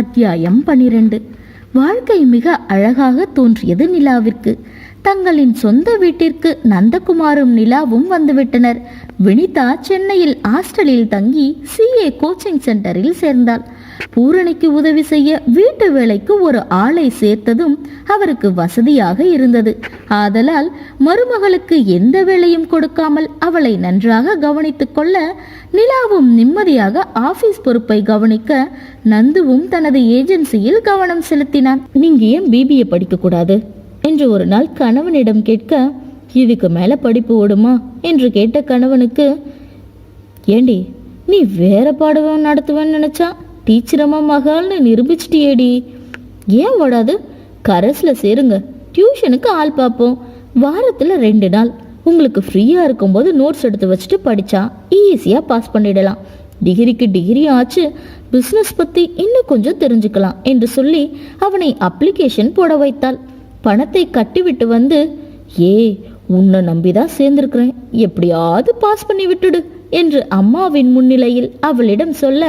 அத்தியாயம் பனிரெண்டு. வாழ்க்கை மிக அழகாக தோன்றியது நிலாவிற்கு. தங்களின் சொந்த வீட்டிற்கு நந்தகுமாரும் நிலாவும் வந்துவிட்டனர். வினிதா சென்னையில் ஹாஸ்டலில் தங்கி சிஏ கோச்சிங் சென்டரில் சேர்ந்தாள். பூரணிக்கு உதவி செய்ய வீட்டு வேலைக்கு ஒரு ஆளை சேர்த்ததும் அவருக்கு வசதியாக இருந்தது. ஆதலால் மருமகளுக்கு எந்த வேலையும் கொடுக்காமல் அவளை நன்றாக கவனித்துக் கொள்ள நிலாவும் நிம்மதியாக ஆபீஸ் பொறுப்பை கவனிக்க நந்துவும் தனது ஏஜென்சியில் கவனம் செலுத்தினான். நீங்க ஏன் பிபிஏ படிக்க கூடாது? என்று ஒரு நாள் கணவனிடம் கேட்க இதுக்கு மேல படிப்பு ஓடுமா? என்று கேட்ட கணவனுக்கு ஏண்டி நீ வேற பாடுவன் நடத்துவேன்னு நினைச்சா? டீச்சரம்மா மகால்னு நிரூபிச்சிட்டியேடி. ஏன் ஓடாது? கரஸில் சேருங்க. டியூஷனுக்கு ஆள் பார்ப்போம் வாரத்தில் ரெண்டு நாள். உங்களுக்கு ஃப்ரீயாக இருக்கும்போது நோட்ஸ் எடுத்து வச்சுட்டு படித்தா ஈஸியாக பாஸ் பண்ணிடலாம். டிகிரிக்கு டிகிரி ஆச்சு. பிஸ்னஸ் பற்றி இன்னும் கொஞ்சம் தெரிஞ்சுக்கலாம் என்று சொல்லி அவனை அப்ளிகேஷன் போட வைத்தாள். பணத்தை கட்டிவிட்டு வந்து ஏ உன்னை நம்பி தான் சேர்ந்திருக்கிறேன். எப்படியாவது பாஸ் பண்ணி விட்டுடு என்று அம்மாவின் முன்னிலையில் அவளிடம் சொல்ல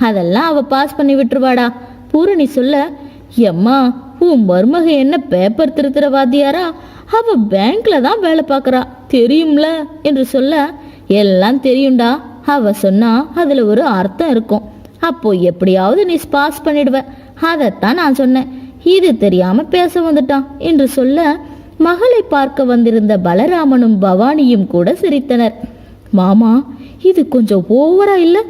அதெல்லாம் அவ பாஸ் பண்ணி விட்டுருவாடா. பூரணி சொல்ல எம்மா உன் மருமக என்ன பேப்பர் திருத்துற வாத்தியாரா? அவ பேங்க்ல தான் வேலை பார்க்கறா. தெரியும்ல? என்று சொல்ல எல்லாம் தெரியும்டா. அவ சொன்னா அதுல ஒரு அர்த்தம் இருக்கும். அப்போ எப்படியாவது நீ பாஸ் பண்ணிடுவ. அதைத்தான் நான் சொன்னேன். இது தெரியாம பேச வந்துட்டான். என்று சொல்ல மகளை பார்க்க வந்திருந்த பலராமனும் பவானியும் கூட சிரித்தனர். மாமா இது கொஞ்சம் ஓவரா இல்லை?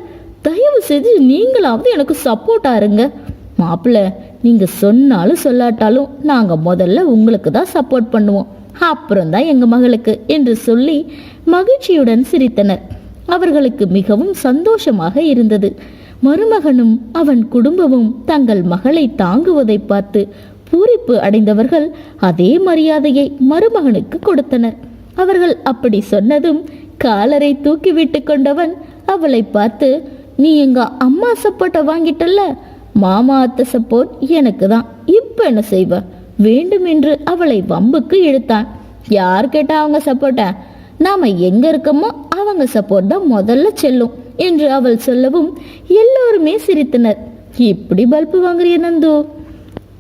தயவு செய்து நீங்களாவது எனக்கு சப்போர்ட்டா இருங்க. மாப்பிள்ள நீங்கள் சொன்னாலும் சொல்லாட்டாலும் நாங்கள் முதல்ல உங்களுக்கு தான் சப்போர்ட் பண்ணுவோம். அப்புறம் தான் மகளுக்கு என்று சொல்லி மகிழ்ச்சியுடன் சிரித்தனர். அவர்களுக்கு மிகவும் சந்தோஷமாக இருந்தது. மருமகனும் அவன் குடும்பமும் தங்கள் மகளை தாங்குவதை பார்த்து பூரிப்பு அடைந்தவர்கள் அதே மரியாதையை மருமகனுக்கு கொடுத்தனர். அவர்கள் அப்படி சொன்னதும் காலரை தூக்கிவிட்டு கொண்டவன் அவளை பார்த்து நீ எங்கள் அம்மா சப்போர்ட்டை வாங்கிட்டல்ல? மாமா அத்தை சப்போர்ட் எனக்கு தான் இப்போ என்ன செய்வ? வேண்டுமென்று அவளை வம்புக்கு இழுத்தான். யார் கேட்டா அவங்க சப்போர்ட்டை? நாம் எங்கே இருக்கோமோ அவங்க சப்போர்ட் தான் முதல்ல செல்லும் என்று அவள் சொல்லவும் எல்லோருமே சிரித்தனர். இப்படி பல்பு வாங்குறிய நந்து?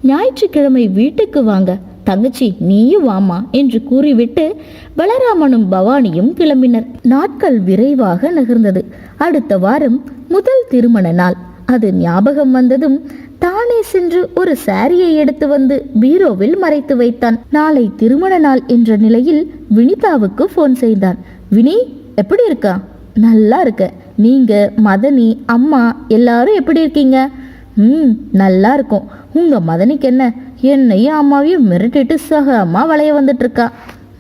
ஞாயிற்றுக்கிழமை வீட்டுக்கு வாங்க. தங்கச்சி நீயும் வாமா என்று கூறிவிட்டு பலராமனும் பவானியும் கிளம்பினர். நாட்கள் விரைவாக நகர்ந்தது. அடுத்த வாரம் முதல் திருமண நாள். அது ஞாபகம் வந்ததும் தானே சென்று ஒரு சாரியை எடுத்து வந்து பீரோவில் மறைத்து வைத்தான். நாளை திருமண நாள் என்ற நிலையில் வினிதாவுக்கு ஃபோன் செய்தான். வினி எப்படி இருக்கா? நல்லா இருக்க. நீங்க மதனி அம்மா எல்லாரும் எப்படி இருக்கீங்க? ம் நல்லா இருக்கும். உங்க மதனிக்கு என்ன? என்னையும் அம்மாவையும் மிரட்டிட்டு சகமா வளைய வந்துட்டுருக்கா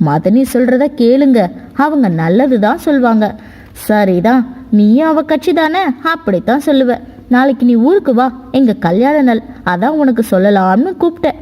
மதனி சொல்கிறத கேளுங்க. அவங்க நல்லது தான் சொல்லுவாங்க சரிதான் நீயும் அவ கட்சி தானே அப்படித்தான் சொல்லுவ. நாளைக்கு நீ ஊருக்கு வா எங்கள் கல்யாண நாள். அதான் உனக்கு சொல்லலாம்னு கூப்பிட்டேன்.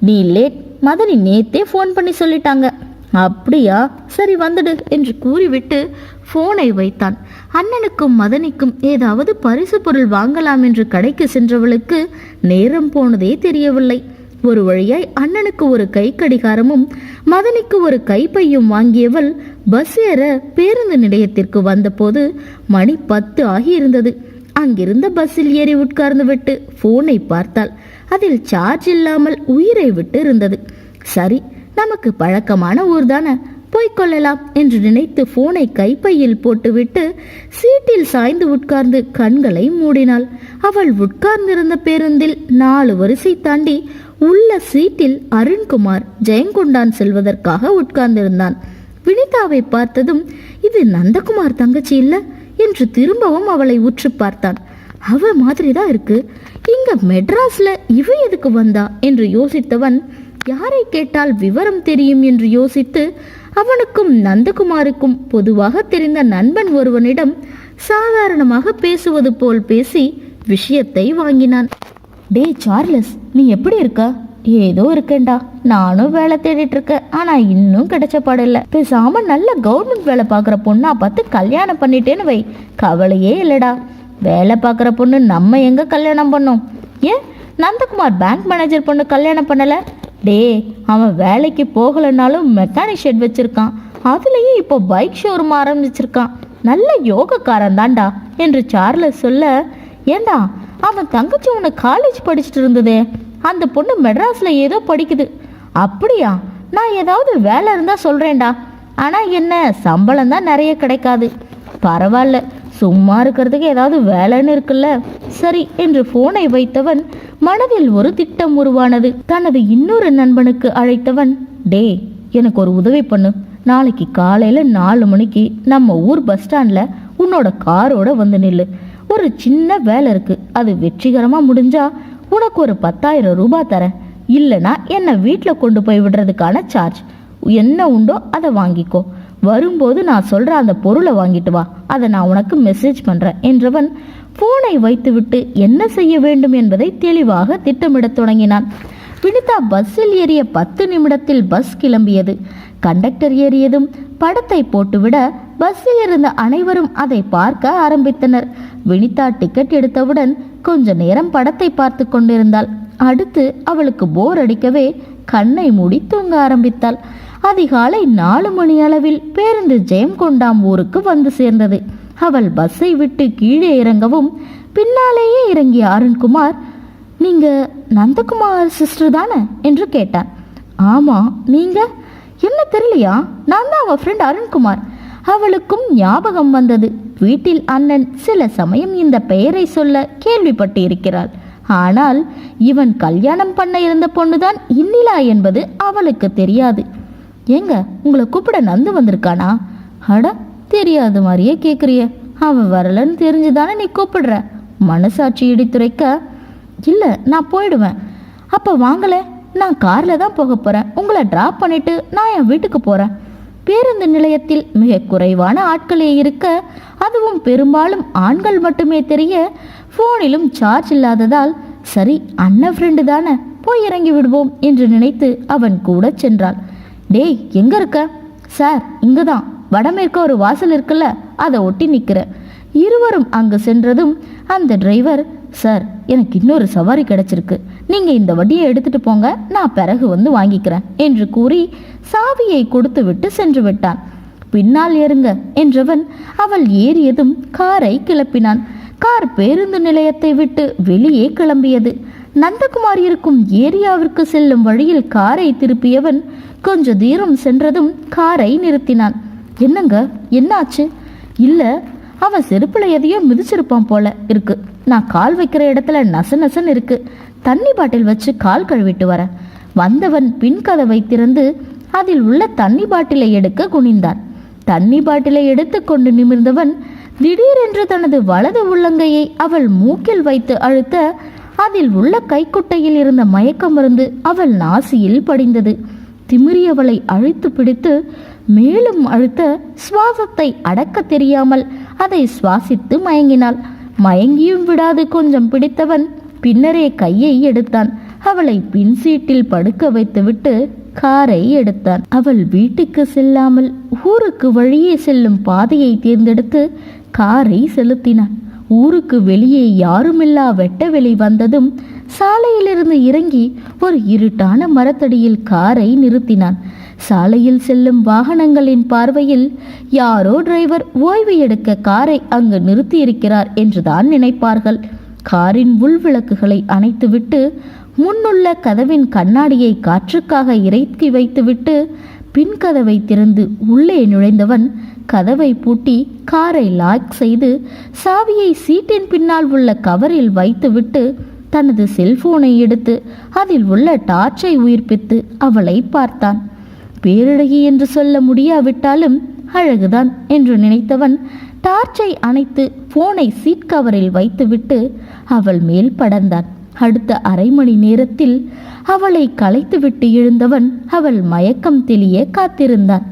நீ லேட் மதனி நேத்தே ஃபோன் பண்ணி சொல்லிட்டாங்க. அப்படியா? சரி வந்துடு என்று கூறிவிட்டு ஃபோனை வைத்தான். அண்ணனுக்கும் மதனிக்கும் ஏதாவது பரிசு பொருள் வாங்கலாம் என்று கடைக்கு சென்றவளுக்கு நேரம் போனதே தெரியவில்லை. ஒரு வழியாய் அண்ணனுக்கு ஒரு கை கடிகாரமும் மதனிக்கு ஒரு கைப்பையும் வாங்கியவள் பஸ் ஏற பேருந்து நிலையத்திற்கு வந்தபோது மணி பத்து ஆகி இருந்தது அங்கிருந்த பஸ்ஸில் ஏறி உட்கார்ந்து விட்டு போனை பார்த்தாள். அதில் சார்ஜ் இல்லாமல் உயிரை விட்டு இருந்தது. சரி நமக்கு பழக்கமான ஊர் தானே போய்க்கொள்ளலாம் என்று நினைத்து போனை கைப்பையில் போட்டுவிட்டு சீட்டில் சாய்ந்து உட்கார்ந்து கண்களை மூடினாள். அவள் உட்கார்ந்திருந்த பேருந்தில் நாலு வரிசை தாண்டி உள்ள சீட்டில் அருண்குமார் ஜெயங்கொண்டான் செல்வதற்காக உட்கார்ந்திருந்தான். வினிதாவை பார்த்ததும் இது நந்தகுமார் தங்கச்சி இல்ல என்று திரும்பவும் அவளை உற்று பார்த்தான். அவ மாதிரி தான் இருக்கு. இங்க மெட்ராஸ்ல இவ எதுக்கு வந்தா? என்று யோசித்தவன் யாரை கேட்டால் விவரம் தெரியும் என்று யோசித்து அவனுக்கும் நந்தகுமாருக்கும் பொதுவாக தெரிந்த நண்பன் ஒருவனிடம் சாதாரணமாக பேசுவது போல் பேசி விஷயத்தை வாங்கினான். டே சார்லஸ் நீ எப்படி இருக்க? ஏதோ இருக்கேன்டா. நானும் வேலை தேடிட்டு இருக்கேன். ஆனா இன்னும் கிடைச்ச இல்லை. பேசாம நல்ல கவர்மெண்ட் வேலை பார்க்குற பொண்ணா பார்த்து கல்யாணம் பண்ணிட்டேன்னு வை. கவலையே இல்லடா. வேலை பார்க்குற பொண்ணு நம்ம எங்க கல்யாணம் பண்ணோம்? ஏன் நந்தகுமார் பேங்க் மேனேஜர் பொண்ணு கல்யாணம் பண்ணல? டே அவன் வேலைக்கு போகலனாலும் மெக்கானிக் ஷெட் வச்சிருக்கான். அதுலயும் இப்போ பைக் ஷோரூம் ஆரம்பிச்சிருக்கான். நல்ல யோகக்காரன் தான்டா என்று சார்லஸ் சொல்ல ஏண்டா அவன் தங்கச்சி உன்னை காலேஜ் படிச்சுட்டு இருந்ததே. அந்த பொண்ணு மெட்ராஸில் ஏதோ படிக்குது. அப்படியா? நான் ஏதாவது வேலை இருந்தால் சொல்கிறேன்டா ஆனால் என்ன சம்பளம் தான் நிறைய கிடைக்காது. பரவாயில்ல சும்மா இருக்கிறதுக்கு ஏதாவது வேலைன்னு இருக்குல்ல. சரி என்று போனை வைத்தவன் மனதில் ஒரு திட்டம் உருவானது. தனது இன்னொரு நண்பனுக்கு அழைத்தவன் டே எனக்கு ஒரு உதவி பண்ணு. நாளைக்கு காலையில் நாலு மணிக்கு நம்ம ஊர் பஸ் ஸ்டாண்டில் உன்னோட காரோட வந்து நில்லு. ஒரு சின்ன வேலை இருக்கு. அது வெற்றிகரமா முடிஞ்சா உனக்கு ஒரு பத்தாயிரம் ரூபாய் தரேன். இல்லைனா என்னை வீட்டில் கொண்டு போய் விடுறதுக்கான சார்ஜ் என்ன உண்டோ அதை வாங்கிக்கோ. வரும்போது நான் சொல்ற அந்த பொருளை வாங்கிட்டு வா. அதை நான் உனக்கு மெசேஜ் பண்றேன் என்றவன் போனை வைத்துவிட்டு என்ன செய்ய வேண்டும் என்பதை தெளிவாக திட்டமிடத் தொடங்கினான். வினிதா பஸ்ஸில் ஏறிய பத்து நிமிடத்தில் பஸ் கிளம்பியது. கண்டக்டர் ஏறியதும் படத்தை போட்டுவிட பஸ்ஸில் இருந்த அனைவரும் அதை பார்க்க ஆரம்பித்தனர். வினிதா டிக்கெட் எடுத்தவுடன் கொஞ்ச நேரம் படத்தை பார்த்து கொண்டிருந்தாள். அடுத்து அவளுக்கு போர் அடிக்கவே கண்ணை மூடி தூங்க ஆரம்பித்தாள். அதிகாலை நாலு மணி அளவில் பேருந்து ஜெயம்கொண்டாம் ஊருக்கு வந்து சேர்ந்தது. அவள் பஸ்ஸை விட்டு கீழே இறங்கவும் பின்னாலேயே இறங்கிய அருண்குமார் நீங்க நந்தகுமார் சிஸ்டர் தானே? என்று கேட்டான். ஆமா நீங்க? என்ன தெரியலையா? நான் தான் அவள் ஃப்ரெண்ட் அருண்குமார். அவளுக்கும் ஞாபகம் வந்தது. வீட்டில் அண்ணன் சில சமயம் இந்த பெயரை சொல்ல கேள்விப்பட்டு இருக்கிறாள் ஆனால் இவன் கல்யாணம் பண்ண இருந்த பொண்ணுதான் இன்னிலா என்பது அவளுக்கு தெரியாது. ஏங்க உங்களை கூப்பிட நந்து வந்திருக்கானா? அட தெரியாத மாதிரியே கேட்குறிய அவன் வரலன்னு தெரிஞ்சுதானே நீ கூப்பிடுற? மனசாட்சி இடித்துரைக்க இல்லை நான் போயிடுவேன். அப்போ வாங்கலை நான் காரில் தான் போக போகிறேன் உங்களை ட்ராப் பண்ணிட்டு நான் என் வீட்டுக்கு போகிறேன் பேருந்து நிலையத்தில் மிக குறைவான ஆட்களே இருக்க அதுவும் பெரும்பாலும் ஆண்கள் மட்டுமே தெரிய ஃபோனிலும் சார்ஜ் இல்லாததால் சரி அண்ணன் ஃப்ரெண்டு தானே போய் இறங்கி விடுவோம் என்று நினைத்து அவன் கூட சென்றாள். டேய் எங்க இருக்க? சார் இங்கே தான் வடமேற்க ஒரு வாசல் இருக்குல்ல அதை ஒட்டி நிற்கிறேன் இருவரும் அங்கு சென்றதும் அந்த டிரைவர் சார் எனக்கு இன்னொரு சவாரி கிடைச்சிருக்கு. நீங்க இந்த வட்டியை எடுத்துட்டு போங்க நான் பிறகு வந்து வாங்கிக்கிறேன் என்று கூறி சாவியை கொடுத்து விட்டு சென்று விட்டான். பின்னால் ஏறுங்க என்றவன் அவள் ஏறியதும் காரை கிளப்பினான். கார் பேருந்து நிலையத்தை விட்டு வெளியே கிளம்பியது. நந்தகுமார் இருக்கும் ஏரியாவிற்கு செல்லும் வழியில் காரை திருப்பியவன் கொஞ்ச தூரம் சென்றதும் காரை நிறுத்தினான். என்னங்க என்னாச்சு? இல்ல அவன் செருப்புல எதையோ மிதிச்சிருப்பான் போல இருக்கு. நான் கால் வைக்கிற இடத்துல நச நசன் இருக்கு. தண்ணி பாட்டில் வச்சு கால் கழுவிட்டு வர. வந்தவன் பின் கதவை திறந்து அதில் உள்ள தண்ணி பாட்டிலை எடுக்க குனிந்தான். தண்ணி பாட்டிலை எடுத்துக்கொண்டு நிமிர்ந்தவன் திடீரென்று தனது வலது உள்ளங்கையை அவள் மூக்கில் வைத்து அழுத்த அதில் உள்ள கைக்குட்டையில் இருந்த மயக்க மருந்து அவள் நாசியில் படிந்தது. திமிரியவளை அழுத்து பிடித்து மேலும் அழுத்த சுவாசத்தை அடக்க தெரியாமல் அதை சுவாசித்து மயங்கினாள். மயங்கியும் விடாது கொஞ்சம் பிடித்தவன் பின்னரே கையை எடுத்தான். அவளை பின் சீட்டில் படுக்க வைத்துவிட்டு காரை எடுத்தான். அவள் வீட்டுக்கு செல்லாமல் ஊருக்கு வழியே செல்லும் பாதையை தேர்ந்தெடுத்து காரை செலுத்தினான். ஊருக்கு வெளியே யாருமில்லா வெட்ட வெளி வந்ததும் சாலையிலிருந்து இறங்கி ஒரு இருட்டான மரத்தடியில் காரை நிறுத்தினான். சாலையில் செல்லும் வாகனங்களின் பார்வையில் யாரோ டிரைவர் ஓய்வு எடுக்க காரை அங்கு நிறுத்தியிருக்கிறார் என்றுதான் நினைப்பார்கள். காரின் உள்விளக்குகளை அணைத்துவிட்டு முன்னுள்ள கதவின் கண்ணாடியை காற்றுக்காக இறக்கி வைத்துவிட்டு பின் கதவை திறந்து உள்ளே நுழைந்தவன் கதவை பூட்டி காரை லாக் செய்து சாவியை சீட்டின் பின்னால் உள்ள கவரில் வைத்துவிட்டு தனது செல்போனை எடுத்து அதில் உள்ள டார்ச்சை உயிர்ப்பித்து அவளை பார்த்தான். பேரழகி என்று சொல்ல முடியாவிட்டாலும் அழகுதான் என்று நினைத்தவன் டார்ச்சை அணைத்து போனை சீட் கவரில் வைத்துவிட்டு அவள் மேல் படர்ந்தான் அடுத்த அரை மணி நேரத்தில் அவளை களைத்துவிட்டு எழுந்தவன் அவள் மயக்கம் தெளிய காத்திருந்தான்.